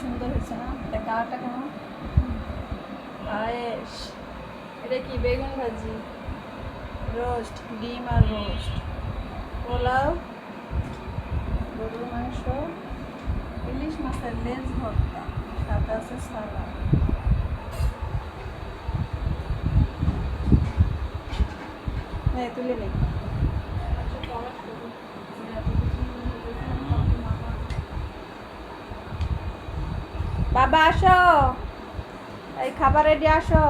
সুন্দর হয়েছে না? এটা কালারটা কেমন? পায়েস এটা কি? বেগুন ভাজি। রোস্ট, ডিম আর রোস্ট। পোলাও, গরুর মাংস, ইলিশ মাছের লেজ ভর্তা সাথে আছে সালাদ তুলে নেই। বাবা, আসো। এই খাবার রেডি আসো।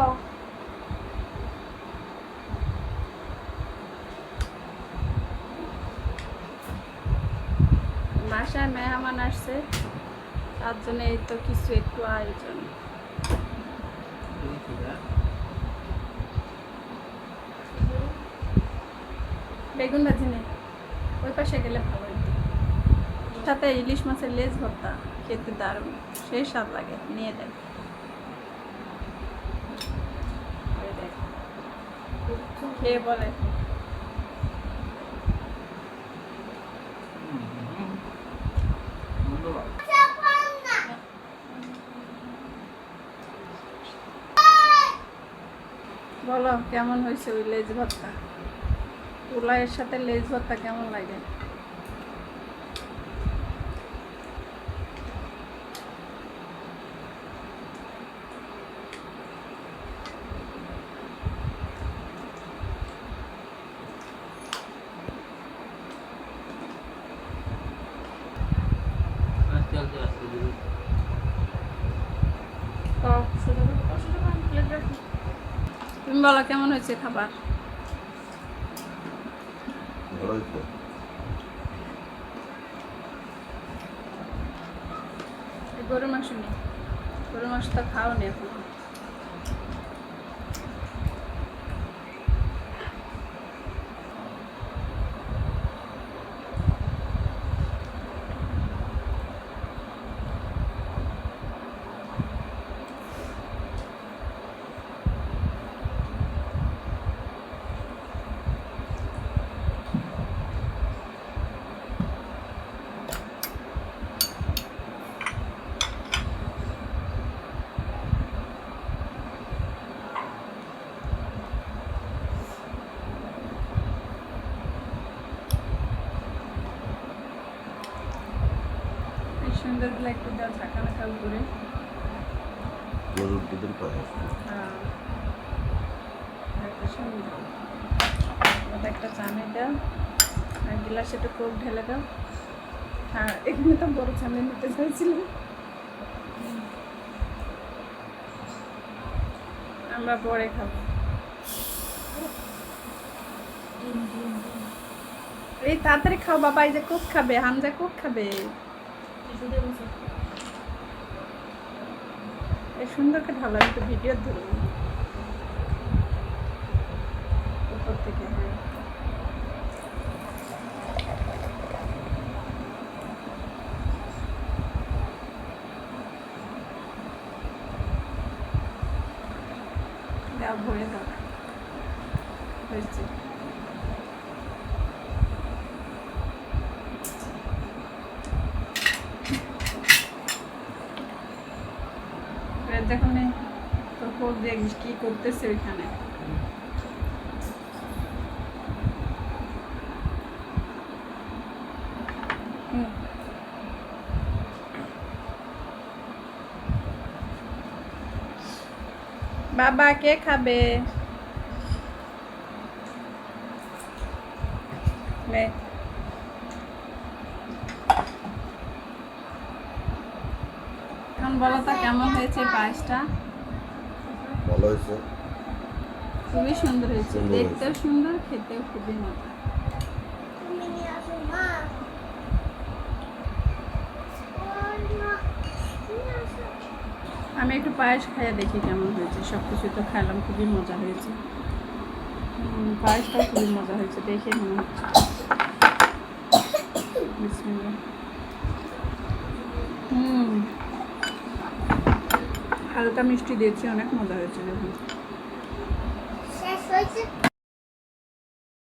বাসায় মেহমান আসছে, তার জন্য এই তো কিছু একটু আয়োজন। বেগুন ভাজি নেই, ওই পাশে গেলে ভালো সাথে ইলিশ মাছের লেজ ভর্তা। খেতে দারুণ, সেই স্বাদ লাগে, নিয়ে দেখ। খেয়ে বলে। বলো, কেমন হয়েছে ওই লেজ ভর্তা? পোলাইয়ের সাথে লেজ ভর্তা কেমন লাগে খাও, শুরু করো। খাও, শুরু করো, প্লেট রাখো। তুমি বলো কেমন হয়েছে খাবার? গরু মাংস নেই গরুর মাংস তো খাও নি এখন। একটু করে গরুর দুধের হ্যাঁ। একটা সুন্দর। ওটা একটা চামচ দাও। আর গ্লাসে একটু কোক ঢেলে দাও। হ্যাঁ এখানে তো বড় নিতে চাইছিলাম। আমরা পরে খাব। এই তাড়াতাড়ি খাও বাবা এই যে কোক খাবে হামজা কোক খাবে। এই সুন্দরকে ঢালো তো ভিডিও ধরব উপর থেকে। হ্যাঁ ভরে দাও হয়েছে এবার দেখুন এই তোর কোক দেখ কি করতেছে ওইখানে। বাবা কে খাবে নে। এখন বলো তো কেমন হয়েছে পায়েসটা? ভালো হয়েছে। খুবই সুন্দর হয়েছে। দেখতেও সুন্দর খেতেও খুবই মজা। আমি একটু পায়েস খাইয়া দেখি কেমন হয়েছে। সব কিছু তো খাইলাম খুবই মজা হয়েছে। উম, পায়েসটাও খুবই মজা হয়েছে দেখে মনে হচ্ছে। হুম হালকা মিষ্টি দিয়েছি অনেক মজা হয়েছে দেখুন।